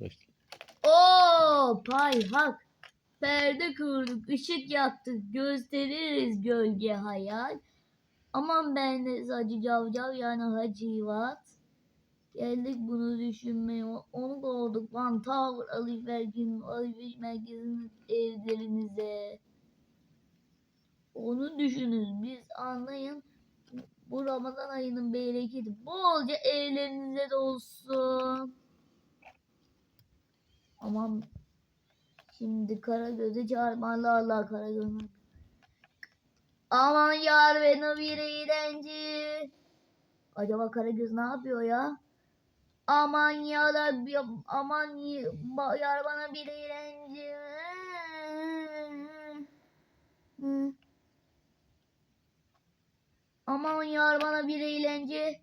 Başla. Oo pay hak. Perde kurduk, ışık yaktık, gösteririz gölge hayal. Aman ben de Hacı Cavcav yani Hacı Yivat. Geldik bunu düşünmeye, onu kovduk. Van Tower alışverişinin alışveriş merkezinin evlerinize. Onu düşünün, biz anlayın. Bu Ramazan ayının bereketi bolca evlerinize de olsun. Aman şimdi Karagöz'e çağırma Allah Allah Karagöz. Aman yar beni bir eğlence. Acaba Karagöz ne yapıyor ya? Aman ya bir- aman yar bana bir eğlence. Aman yar bana bir eğlence.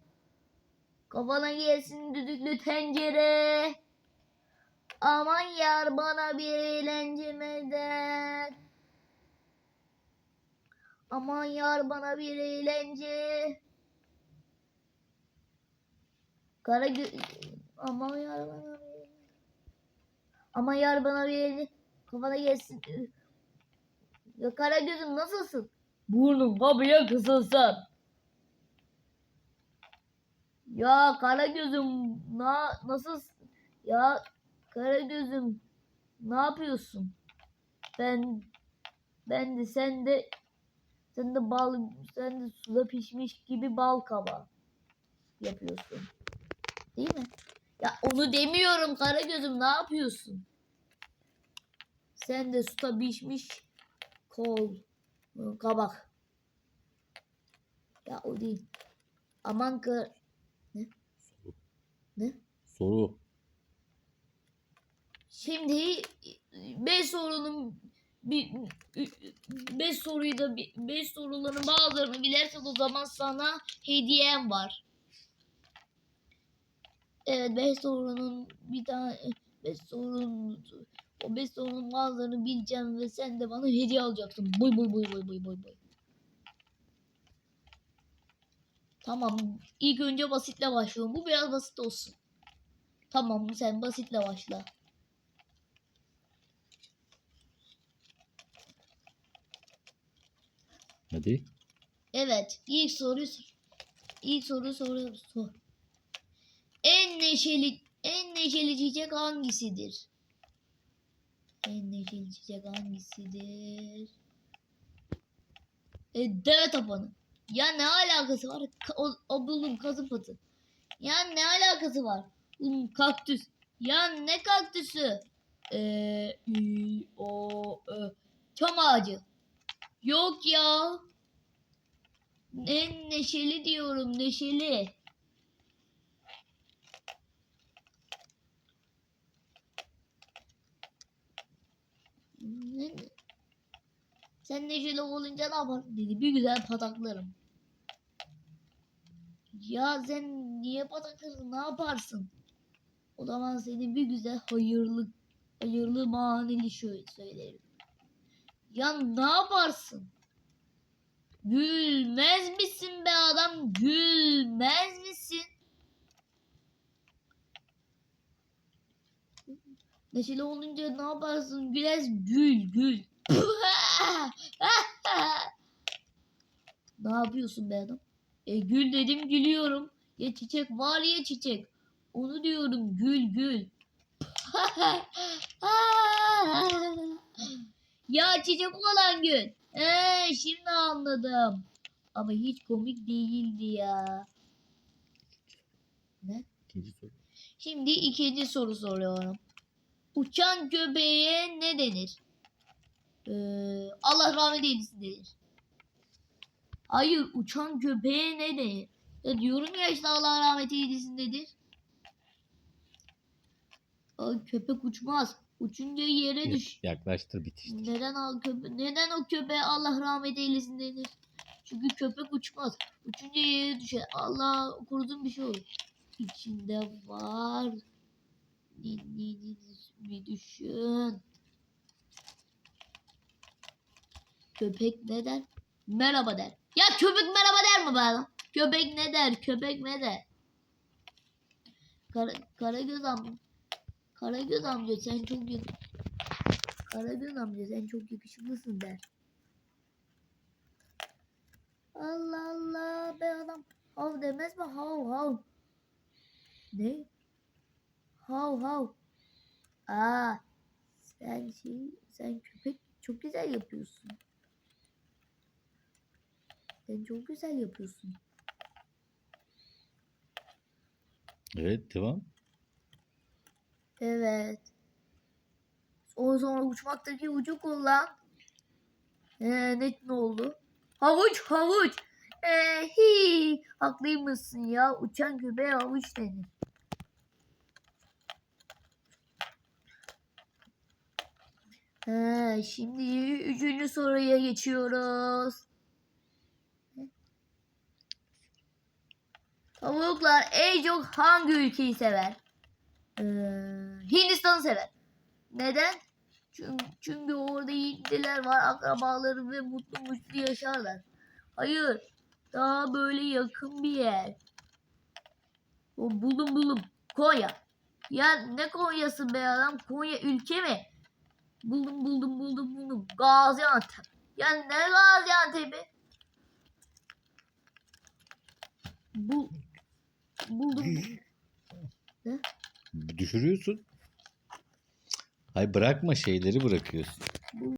Kafana gelsin düdüklü tencere. Aman yar bana bir eğlence medet. Aman yar bana bir eğlence. Kara gö- Aman yar bana bir Aman yar bana bir eğlence. Kafana gelsin. Ya kara gözüm nasılsın? Burnum kapıya kısılsın. Ya kara gözüm na nasıl ya kara gözüm ne yapıyorsun? Ben ben de sen de sen de bal sen de suda pişmiş gibi bal kaba yapıyorsun. Değil mi? Ya onu demiyorum kara gözüm ne yapıyorsun? Sen de suda pişmiş kol kabak. Ya o değil. Aman kar ne? Soru. Şimdi 5 sorunun bir 5 soruyu da 5 soruların bazılarını bilersen o zaman sana hediyem var. Evet 5 sorunun bir tane 5 sorunun o 5 sorunun bazılarını bileceğim ve sen de bana hediye alacaksın. Boy boy boy boy boy boy boy. Tamam. ilk önce basitle başlıyorum. Bu biraz basit olsun. Tamam sen basitle başla. Hadi. Evet, ilk soruyu ilk soru soruyoruz. Sor. En neşeli en neşeli çiçek hangisidir? En neşeli çiçek hangisidir? E, deve tapanı. Ya ne alakası var? Ka- o, o buldum kazı patı. Ya ne alakası var? Hmm, kaktüs. Ya ne kaktüsü? Eee ü, o ö. Çam ağacı. Yok ya. En neşeli diyorum neşeli. Ne- Sen neşeli olunca ne yaparsın dedi. Bir güzel pataklarım. Ya sen niye patakladın ne yaparsın? O zaman seni bir güzel hayırlı hayırlı maneli şöyle söylerim. Ya ne yaparsın? Gülmez misin be adam? Gülmez misin? Neşeli olunca ne yaparsın? Güles gül gül. ne yapıyorsun be adam? E gül dedim gülüyorum. Ya çiçek var ya çiçek. Onu diyorum gül gül. ya çiçek olan gül. Ee, şimdi anladım. Ama hiç komik değildi ya. Ne? İkinci soru. Şimdi ikinci soru soruyorum. Uçan köpeğe ne denir? Ee, Allah rahmet eylesin denir. Hayır uçan köpeğe ne denir? Ya diyorum ya işte Allah rahmet eylesin denir. Ay, köpek uçmaz. Uçunca yere düş. Yaklaştır bitiştir. Neden o köpe neden o köpeğe Allah rahmet eylesin denir? Çünkü köpek uçmaz. Uçunca yere düşer. Allah korusun bir şey olur. İçinde var. Bir düşün. Köpek ne der? Merhaba der. Ya köpek merhaba der mi bana? Köpek ne der? Köpek ne der? Kara, Karagöz am Karagöz amca sen çok yak Karagöz amca sen çok yakışıklısın der. Allah Allah be adam hav demez mi hav hav. Ne? Hav hav. Aa sen şey sen köpek çok güzel yapıyorsun. Sen çok güzel yapıyorsun. Evet devam. Evet. Ondan sonra uçmaktaki ucu kullan. Ee, ne, ne oldu? Havuç havuç. Ee, hi. Haklıymışsın ya. Uçan köpeğe havuç denir. Ee, şimdi üçüncü soruya geçiyoruz. Tavuklar en çok hangi ülkeyi sever? Ee, Hindistan'ı sever. Neden? Çünkü, çünkü orada Hintliler var, akrabaları ve mutlu mutlu yaşarlar. Hayır, daha böyle yakın bir yer. O buldum buldum. Konya. Ya ne Konya'sı be adam? Konya ülke mi? Buldum buldum buldum buldum. Gaziantep. Ya ne Gaziantep'i? Bu buldum. Düşürüyorsun. Hay bırakma şeyleri bırakıyorsun.